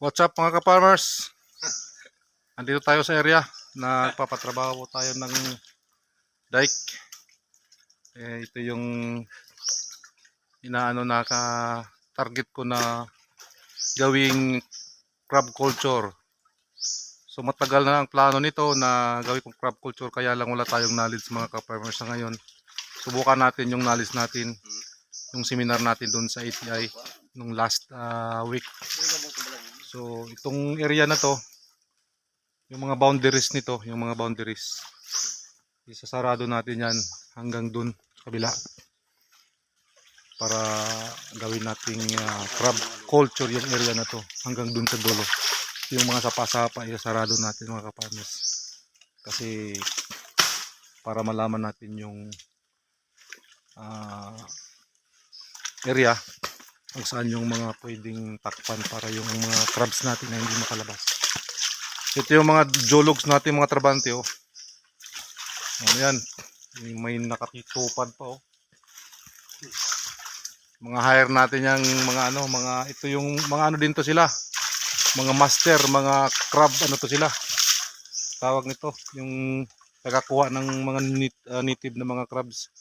What's up mga ka-farmers? Andito tayo sa area na papatrabaho tayo ng dike. Eh, ito yung inaano na ka target ko na gawing crab culture. So matagal na ang plano nito na gawin kong crab culture kaya lang wala tayong knowledge mga ka-farmers na ngayon. Subukan natin yung knowledge natin, yung seminar natin doon sa ATI nung last ah, week. So, itong area na to, yung mga boundaries nito, yung mga boundaries, isasarado natin yan hanggang dun sa kabila para gawin nating ah, crab culture yung area na to hanggang dun sa dulo. Yung mga sapa-sapa, isasarado natin mga kapartners. Kasi para malaman natin yung ah, area kung saan yung mga pwedeng takpan para yung mga crabs natin na hindi makalabas. Ito yung mga jologs natin mga trabante oh. Ano yan? May- nakatitupad pa oh. Mga hire natin yung mga ano, mga ito yung mga ano din to sila. Mga master, mga crab ano to sila. Tawag nito, yung nakakuha ng mga nit- ah, native na mga crabs.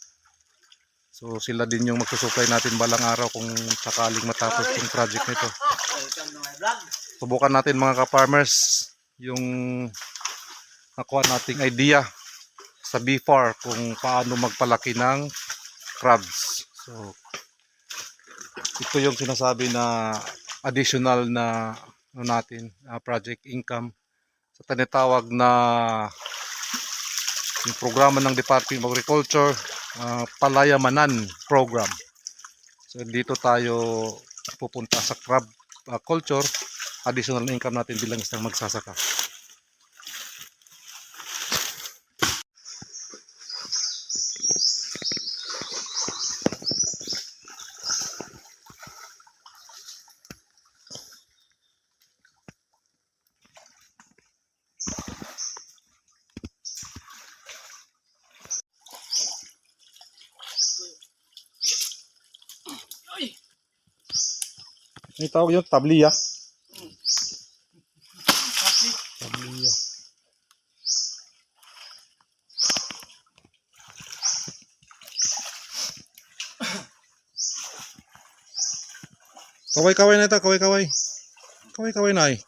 So sila din yung magsusupply natin balang araw kung sakaling matapos yung project nito. Subukan natin mga ka-farmers yung nakuha nating idea sa BFAR kung paano magpalaki ng crabs. So ito yung sinasabi na additional na ano natin, ah, project income sa tinatawag na yung programa ng Department of Agriculture ah, Palayamanan Program. So dito tayo pupunta sa crab ah, culture, additional na income natin bilang isang magsasaka. May tawag yun, tabliya. Tabliya. Kaway-kaway na ito, kaway-kaway. Kaway-kaway na eh.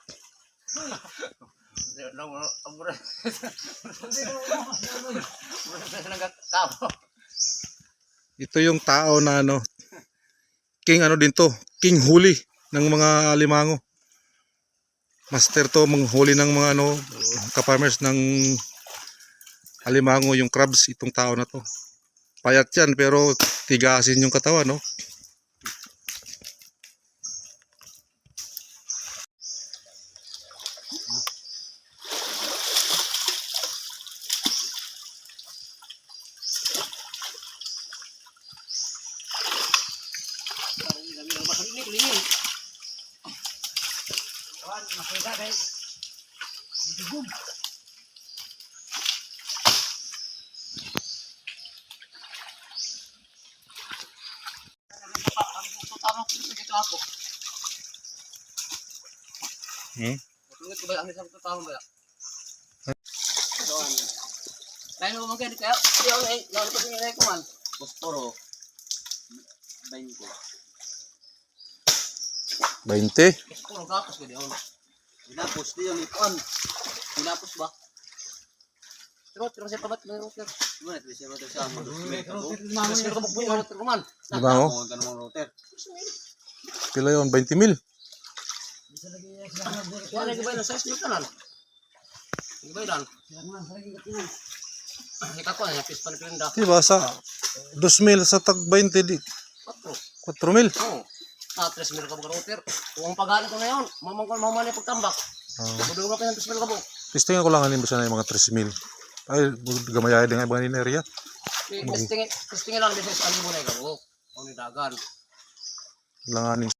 Ito yung tao na ano, king ano din to, king huli ng mga limango. Master to manghuli ng mga ano, ka-farmers ng alimango yung crabs itong tao na to. Payat yan pero tigasin yung katawan no. Hmm? Lain mo mungkin kaya dia orang yang lalu pasang ini kuman. Bosporo. 20. 20. Bosporo gapos ko dia on. Dinapos dia ni kon. Dinapos ba? Terus terus saya pabat ng router. Gimana terus saya router sa mo. Terus kita mo buo router kuman. Limango? Mo ganun router. Pila yun? 20 mil? Wala lagi ba na size ni kanan? Lagi ba dan? Ika ko na pispan pinda. Diba sa 2 mil sa tag 20 di Patro. 4 mil. Oo. Ah, tres mil ka mo router. Kung pagano ko na yun, mamang ko mamang na pagtambak. Uh, Kudu nga pa yung tres mil ka testingan ko lang anin sa yung mga 3 mil. Ay, gamayay din nga ibang din area. Testing testing lang bisa sa alibo na ikaw. Oh, ni dagan. Langanin